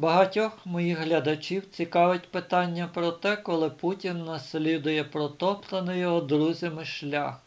Багатьох моїх глядачів цікавить питання про те, коли Путін наслідує протоптаний його друзями шлях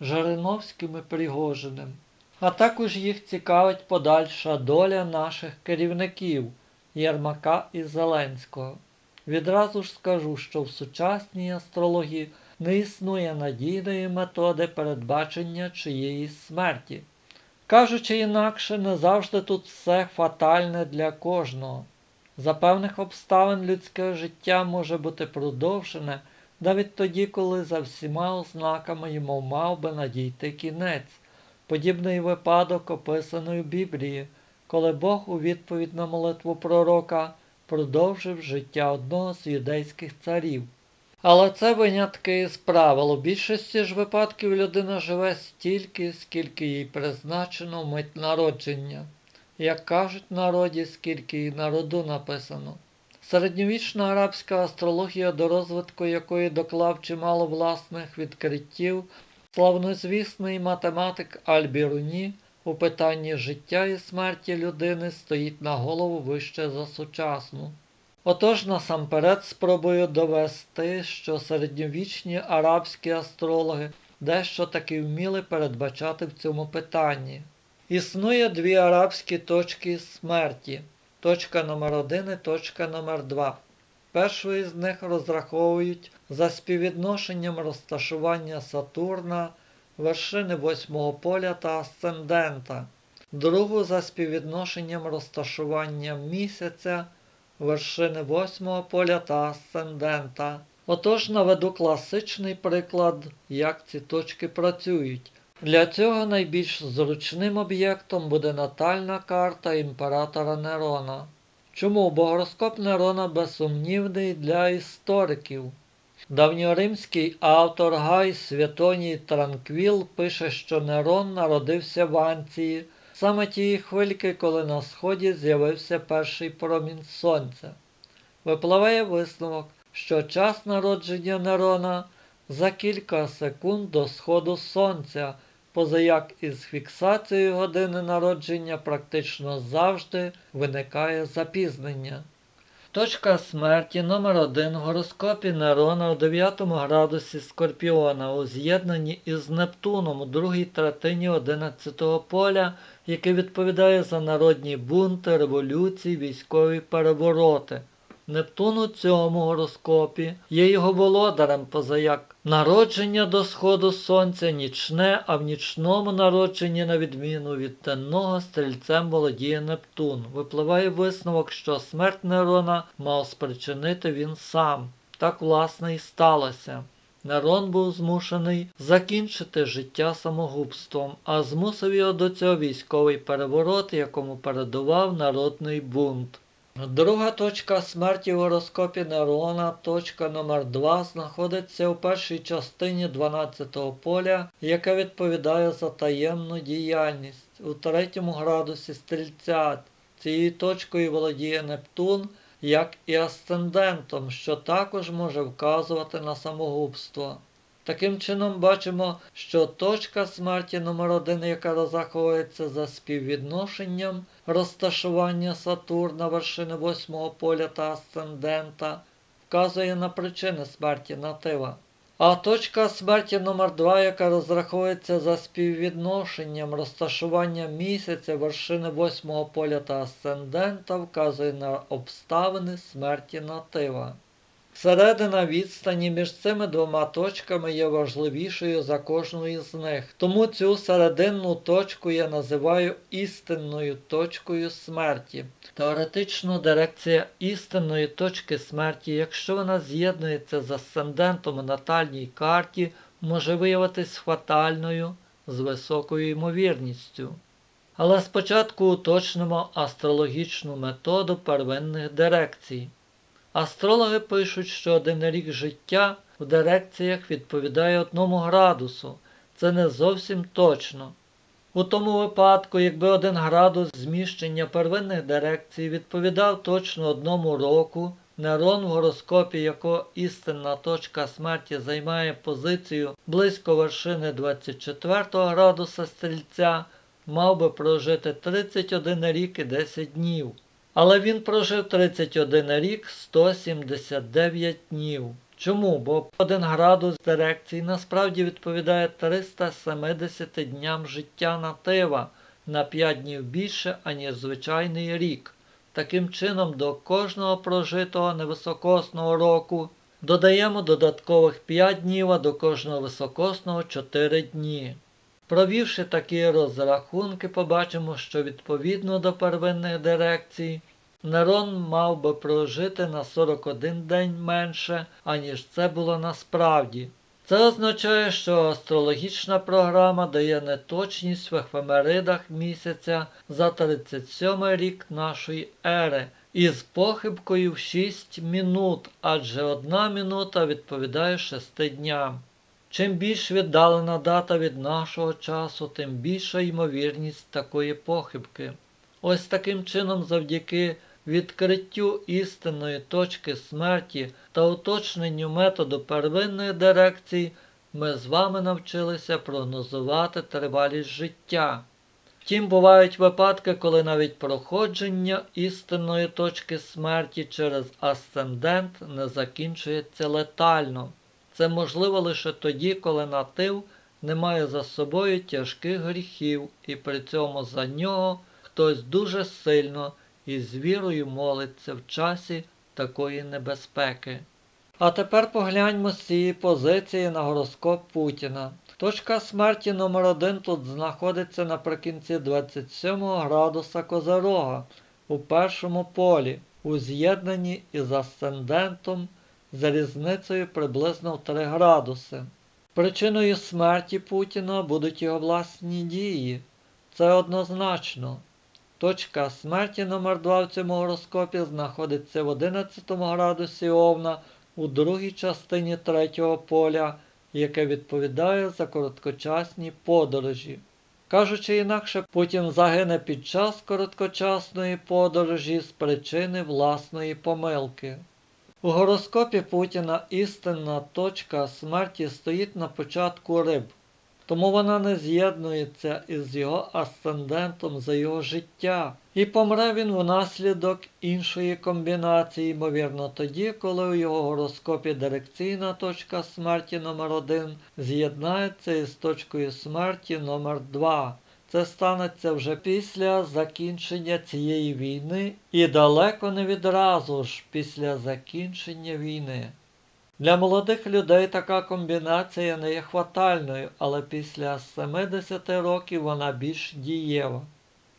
Жириновським і Пригожиним. А також їх цікавить подальша доля наших керівників Єрмака і Зеленського. Відразу ж скажу, що в сучасній астрології не існує надійної методи передбачення чиєїсь смерті. Кажучи інакше, не завжди тут все фатальне для кожного. За певних обставин людське життя може бути продовжене навіть тоді, коли за всіма ознаками йому мав би надійти кінець. Подібний випадок описаний у Біблії, коли Бог у відповідь на молитву пророка продовжив життя одного з юдейських царів. Але це винятки із правил. У більшості ж випадків людина живе стільки, скільки їй призначено мить народження. Як кажуть народі, скільки і народу написано. Середньовічна арабська астрологія, до розвитку якої доклав чимало власних відкриттів, славнозвісний математик Аль-Біруні у питанні життя і смерті людини стоїть на голову вище за сучасну. Отож насамперед спробую довести, що середньовічні арабські астрологи дещо таки вміли передбачати в цьому питанні. Існує дві арабські точки смерті точка номер 1 і точка номер 2 Першу із них розраховують за співвідношенням розташування Сатурна, вершини восьмого поля та асцендента, другу за співвідношенням розташування місяця вершини восьмого поля та асцендента. Отож наведу класичний приклад, як ці точки працюють. Для цього найбільш зручним об'єктом буде натальна карта імператора Нерона. Чому? Бо гороскоп Нерона безсумнівний для істориків. Давньоримський автор Гай Святоній Транквіл пише, що Нерон народився в Анції саме тієї хвильки, коли на сході з'явився перший промінь сонця. Випливає висновок, що час народження Нерона за кілька секунд до сходу сонця, позаяк із фіксацією години народження практично завжди виникає запізнення. Точка смерті номер 1 в гороскопі Нерона у 9 градусі Скорпіона у з'єднанні із Нептуном у другій третині 11 поля, яке відповідає за народні бунти, революції, військові перевороти. Нептун у цьому гороскопі є його володарем, позаяк народження до сходу сонця нічне, а в нічному народженні, на відміну від денного, стрільцем володіє Нептун. Випливає висновок, що смерть Нерона мав спричинити він сам. Так, власне, і сталося. Нерон був змушений закінчити життя самогубством, а змусив його до цього військовий переворот, якому передував народний бунт. Друга точка смерті в гороскопі Нерона, точка номер 2 знаходиться у першій частині 12-го поля, яка відповідає за таємну діяльність. У третьому градусі стрільця цією точкою володіє Нептун, як і асцендентом, що також може вказувати на самогубство. Таким чином бачимо, що точка смерті номер 1 яка розраховується за співвідношенням розташування Сатурна вершини восьмого поля та асцендента, вказує на причини смерті натива. А точка смерті номер 2 яка розраховується за співвідношенням розташування місяця вершини восьмого поля та асцендента, вказує на обставини смерті натива. Середина відстані між цими двома точками є важливішою за кожну із них. Тому цю серединну точку я називаю істинною точкою смерті. Теоретично дирекція істинної точки смерті, якщо вона з'єднується з асцендентом у натальній карті, може виявитись фатальною з високою ймовірністю. Але спочатку уточнимо астрологічну методу первинних дирекцій. Астрологи пишуть, що один рік життя в дирекціях відповідає одному градусу. Це не зовсім точно. У тому випадку, якби один градус зміщення первинних дирекцій відповідав точно одному року, Нерон в гороскопі, якого істинна точка смерті займає позицію близько вершини 24 градуса стрільця, мав би прожити 31 рік і 10 днів. Але він прожив 31 рік 179 днів. Чому? Бо один градус дирекції насправді відповідає 370 дням життя натива на 5 днів більше, аніж звичайний рік. Таким чином, до кожного прожитого невисокосного року додаємо додаткових 5 днів, а до кожного високосного 4 дні. Провівши такі розрахунки, побачимо, що відповідно до первинних дирекцій Нерон мав би прожити на 41 день менше, аніж це було насправді. Це означає, що астрологічна програма дає неточність в ефемеридах місяця за 37 рік нашої ери із похибкою в 6 минут, адже одна минута відповідає 6 дням. Чим більш віддалена дата від нашого часу, тим більша ймовірність такої похибки. Ось таким чином, завдяки відкриттю істинної точки смерті та уточненню методу первинної дирекції, ми з вами навчилися прогнозувати тривалість життя. Втім, бувають випадки, коли навіть проходження істинної точки смерті через асцендент не закінчується летально. Це можливо лише тоді, коли натив не має за собою тяжких гріхів, і при цьому за нього хтось дуже сильно і з вірою молиться в часі такої небезпеки. А тепер погляньмо з цієї позиції на гороскоп Путіна. Точка смерті номер 1 тут знаходиться наприкінці 27 градуса Козорога у першому полі, у з'єднанні із асцендентом за різницею приблизно в 3 градуси. Причиною смерті Путіна будуть його власні дії. Це однозначно. Точка смерті номер 2 в цьому гороскопі знаходиться в 11 градусі Овна у другій частині третього поля, яке відповідає за короткочасні подорожі. Кажучи інакше, Путін загине під час короткочасної подорожі з причини власної помилки. У гороскопі Путіна істинна точка смерті стоїть на початку риб, тому вона не з'єднується із його асцендентом за його життя, і помре він внаслідок іншої комбінації, ймовірно, тоді, коли у його гороскопі дирекційна точка смерті номер 1 з'єднається із точкою смерті номер 2 це станеться вже після закінчення цієї війни і далеко не відразу ж після закінчення війни. Для молодих людей така комбінація не є хватальною, але після 70 років вона більш дієва.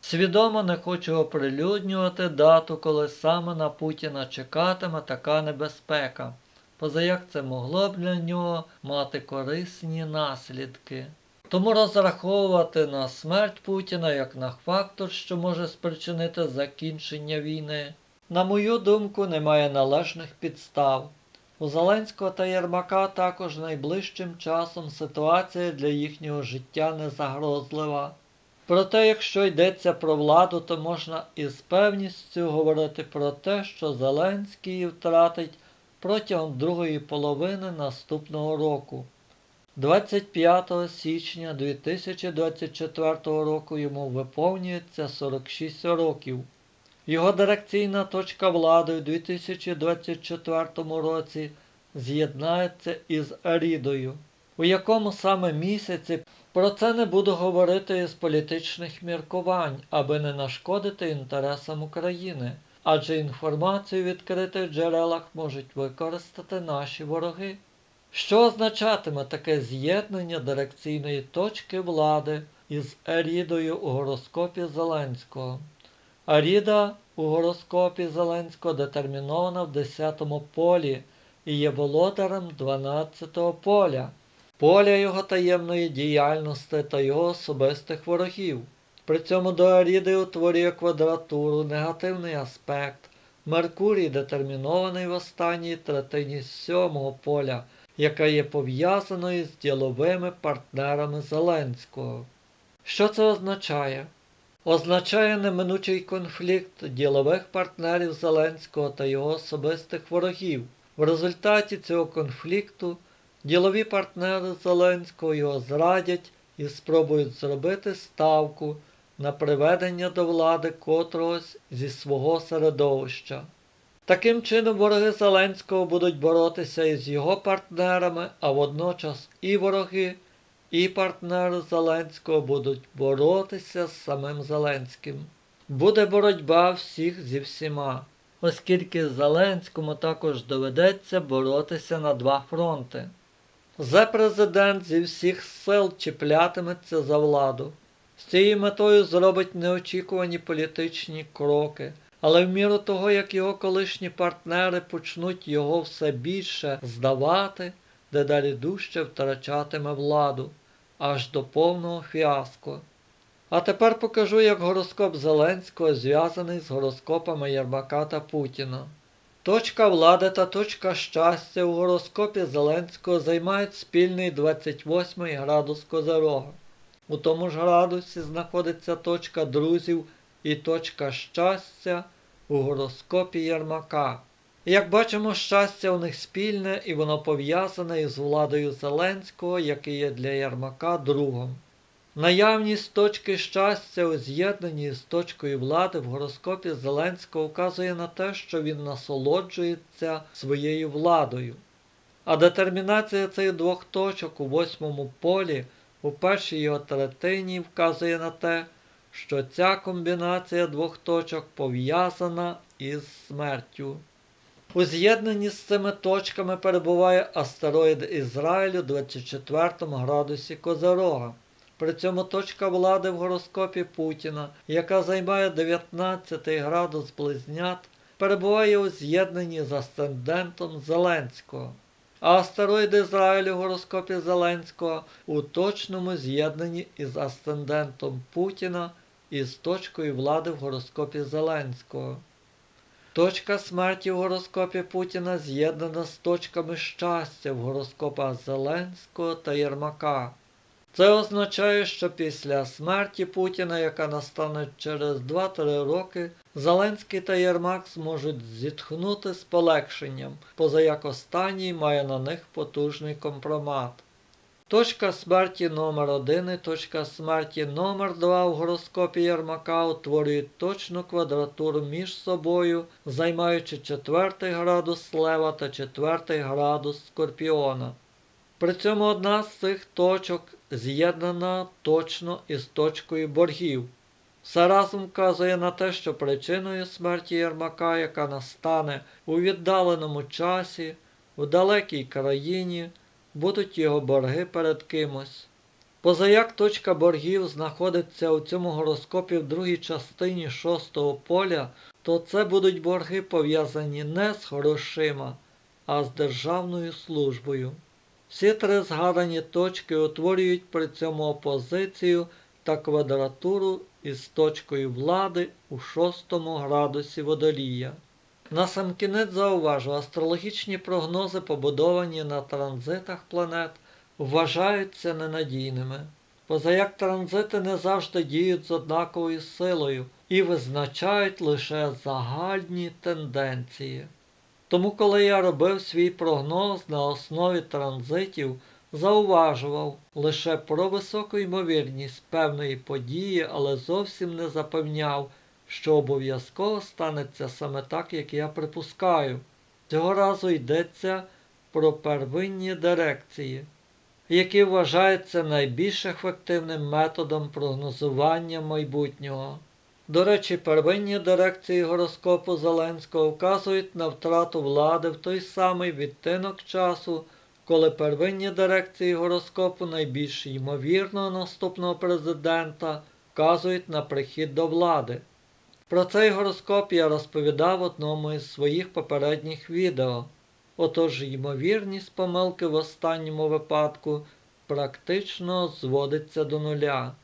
Свідомо не хочу оприлюднювати дату, коли саме на Путіна чекатиме така небезпека, позаяк це могло б для нього мати корисні наслідки. Тому розраховувати на смерть Путіна як на фактор, що може спричинити закінчення війни, на мою думку, немає належних підстав. У Зеленського та Єрмака також найближчим часом ситуація для їхнього життя не загрозлива. Проте, якщо йдеться про владу, то можна із певністю говорити про те, що Зеленський втратить протягом другої половини наступного року. 25 січня 2024 року йому виповнюється 46 років. Його дирекційна точка влади у 2024 році з'єднається із Арідою. У якому саме місяці про це не буду говорити із політичних міркувань, аби не нашкодити інтересам України, адже інформацію в відкритих джерелах можуть використати наші вороги. Що означатиме таке з'єднання дирекційної точки влади із Арідою у гороскопі Зеленського? Аріда у гороскопі Зеленського детермінована в 10-му полі і є володарем 12-го поля, поля його таємної діяльності та його особистих ворогів. При цьому до Аріди утворює квадратуру, негативний аспект. Меркурій детермінований в останній третині 7-го поля, яка є пов'язаною з діловими партнерами Зеленського. Що це означає? Означає неминучий конфлікт ділових партнерів Зеленського та його особистих ворогів. В результаті цього конфлікту ділові партнери Зеленського його зрадять і спробують зробити ставку на приведення до влади котрогось зі свого середовища. Таким чином, вороги Зеленського будуть боротися із його партнерами, а водночас і вороги, і партнери Зеленського будуть боротися з самим Зеленським. Буде боротьба всіх зі всіма, оскільки Зеленському також доведеться боротися на два фронти. Зе президент зі всіх сил чіплятиметься за владу. З цією метою зробить неочікувані політичні кроки. Але в міру того, як його колишні партнери почнуть його все більше здавати, дедалі дужче втрачатиме владу, аж до повного фіаско. А тепер покажу, як гороскоп Зеленського зв'язаний з гороскопами Єрмака та Путіна. Точка влади та точка щастя у гороскопі Зеленського займають спільний 28 градус Козерога. У тому ж градусі знаходиться точка друзів і точка щастя у гороскопі Єрмака. Як бачимо, щастя у них спільне і воно пов'язане із владою Зеленського, який є для Єрмака другом. Наявність точки щастя у з'єднанні з точкою влади в гороскопі Зеленського вказує на те, що він насолоджується своєю владою. А детермінація цих двох точок у восьмому полі у першій його третині вказує на те, що ця комбінація двох точок пов'язана із смертю. У з'єднанні з цими точками перебуває астероїд Ізраїлю 24 градусі Козорога. При цьому точка влади в гороскопі Путіна, яка займає 19 градус близнят, перебуває у з'єднанні з асцендентом Зеленського. А астероїд Ізраїлю в гороскопі Зеленського у точному з'єднанні із асцендентом Путіна і з точкою влади в гороскопі Зеленського. Точка смерті в гороскопі Путіна з'єднана з точками щастя в гороскопах Зеленського та Єрмака. Це означає, що після смерті Путіна, яка настане через 2-3 роки, Зеленський та Єрмак зможуть зітхнути з полегшенням, поза як останній має на них потужний компромат. Точка смерті номер 1 і точка смерті номер 2 в гороскопі Єрмака утворюють точну квадратуру між собою, займаючи 4 градус Лева та 4 градус Скорпіона. При цьому одна з цих точок з'єднана точно із точкою боргів. Все разом вказує на те, що причиною смерті Єрмака, яка настане у віддаленому часі, у далекій країні, будуть його борги перед кимось. Позаяк точка боргів знаходиться у цьому гороскопі в другій частині шостого поля, то це будуть борги пов'язані не з грошима, а з державною службою. Всі три згадані точки утворюють при цьому опозицію та квадратуру із точкою влади у шостому градусі водолія. Насамкінець зауважу, астрологічні прогнози, побудовані на транзитах планет, вважаються ненадійними. Позаяк транзити не завжди діють з однаковою силою і визначають лише загальні тенденції. Тому, коли я робив свій прогноз на основі транзитів, зауважував лише про високу ймовірність певної події, але зовсім не запевняв, що обов'язково станеться саме так, як я припускаю. Цього разу йдеться про первинні дирекції, які вважаються найбільш ефективним методом прогнозування майбутнього. До речі, первинні дирекції гороскопу Зеленського вказують на втрату влади в той самий відтинок часу, коли первинні дирекції гороскопу найбільш ймовірного наступного президента вказують на прихід до влади. Про цей гороскоп я розповідав в одному із своїх попередніх відео. Отож, ймовірність помилки в останньому випадку практично зводиться до нуля.